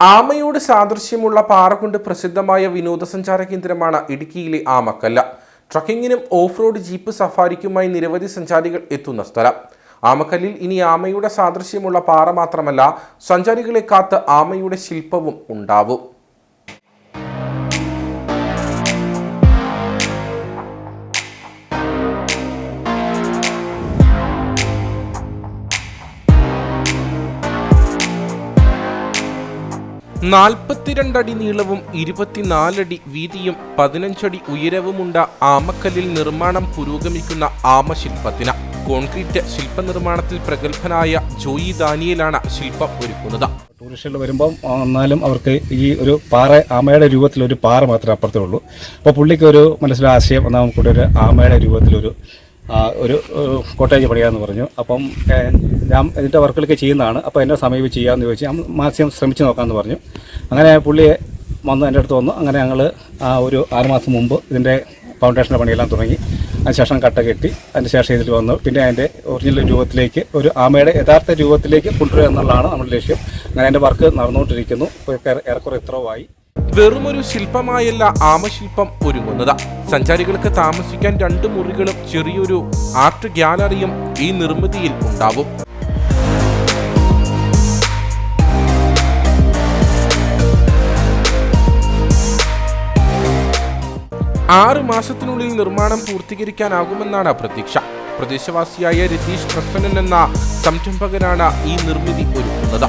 ആമയോട് സാദൃശ്യമുള്ള പാറ കൊണ്ട് പ്രസിദ്ധമായ വിനോദസഞ്ചാര കേന്ദ്രമാണ് ഇടുക്കിയിലെ ആമക്കല്ല. ട്രക്കിങ്ങിനും ഓഫ് റോഡ് ജീപ്പ് സഫാരിക്കുമായി നിരവധി സഞ്ചാരികൾ എത്തുന്ന സ്ഥലം. ആമക്കല്ലിൽ ഇനി ആമയുടെ സാദൃശ്യമുള്ള പാറ മാത്രമല്ല സഞ്ചാരികളെ കാത്ത് ആമയുടെ ശില്പവും ഉണ്ടാവും. നാൽപ്പത്തിരണ്ടടി നീളവും ഇരുപത്തിനാലടി വീതിയും പതിനഞ്ചടി ഉയരവുമുണ്ട ആമക്കല്ലിൽ നിർമ്മാണം പുരോഗമിക്കുന്ന ആമശില്പത്തിന്. കോൺക്രീറ്റ് ശില്പനിർമ്മാണത്തിൽ പ്രഗത്ഭനായ ജോയി ദാനിയലാണ് ശില്പം ഒരുക്കുന്നത്. ടൂറിസ്റ്റുകൾ വരുമ്പം എന്നാലും അവർക്ക് ഈ ഒരു പാറ ആമയുടെ രൂപത്തിലൊരു പാറ മാത്രമേ അപ്പുറത്തേ ഉള്ളൂ അപ്പോൾ പുള്ളിക്ക് ഒരു മനസ്സിലാശയം എന്നാൽ ഒരു ആമയുടെ രൂപത്തിലൊരു ഒരു കോട്ടേജ് പണിയാന്ന് പറഞ്ഞു. അപ്പം ഞാൻ ഇതിന്റെ വർക്കുകളൊക്കെ ചെയ്യുന്നതാണ്. അപ്പോൾ എന്നെ സമീപിച്ച് ചെയ്യാമെന്ന് ചോദിച്ചു ഞാൻ മാക്സിമം ശ്രമിച്ചു നോക്കാമെന്ന് പറഞ്ഞു. അങ്ങനെ പുള്ളിയെ വന്ന് എന്റെ അടുത്ത് വന്നു. അങ്ങനെ ഞങ്ങൾ ഒരു ആറുമാസം മുമ്പ് ഇതിന്റെ ഫൗണ്ടേഷന്റെ പണിയെല്ലാം തുടങ്ങി. അതിനുശേഷം കട്ട കെട്ടി അതിനുശേഷം ഇതിൽ വന്നു. പിന്നെ അതിന്റെ ഒറിജിനൽ രൂപത്തിലേക്ക് ഒരു ആമയുടെ യഥാർത്ഥ രൂപത്തിലേക്ക് കൊണ്ടുവരിക എന്നുള്ളതാണ് നമ്മുടെ ലക്ഷ്യം. അങ്ങനെ എന്റെ വർക്ക് നടന്നുകൊണ്ടിരിക്കുന്നു ഏറെക്കുറെ ഇത്രവായി വെറുമൊരു ശില്പമായല്ല ആമശില്പം ഒരുങ്ങുന്നത്. സഞ്ചാരികൾക്ക് താമസിക്കാൻ രണ്ട് മുറികളും ചെറിയൊരു ആർട്ട് ഗ്യാലറിയും ഈ നിർമ്മിതിയിൽ ഉണ്ടാവും. ആറ് മാസത്തിനുള്ളിൽ നിർമ്മാണം പൂർത്തീകരിക്കാനാകുമെന്നാണ് പ്രതീക്ഷ. പ്രദേശവാസിയായ രതീഷ് പ്രസന്നൻ എന്ന സംരംഭകനാണ് ഈ നിർമ്മിതി ഒരുക്കുന്നത്.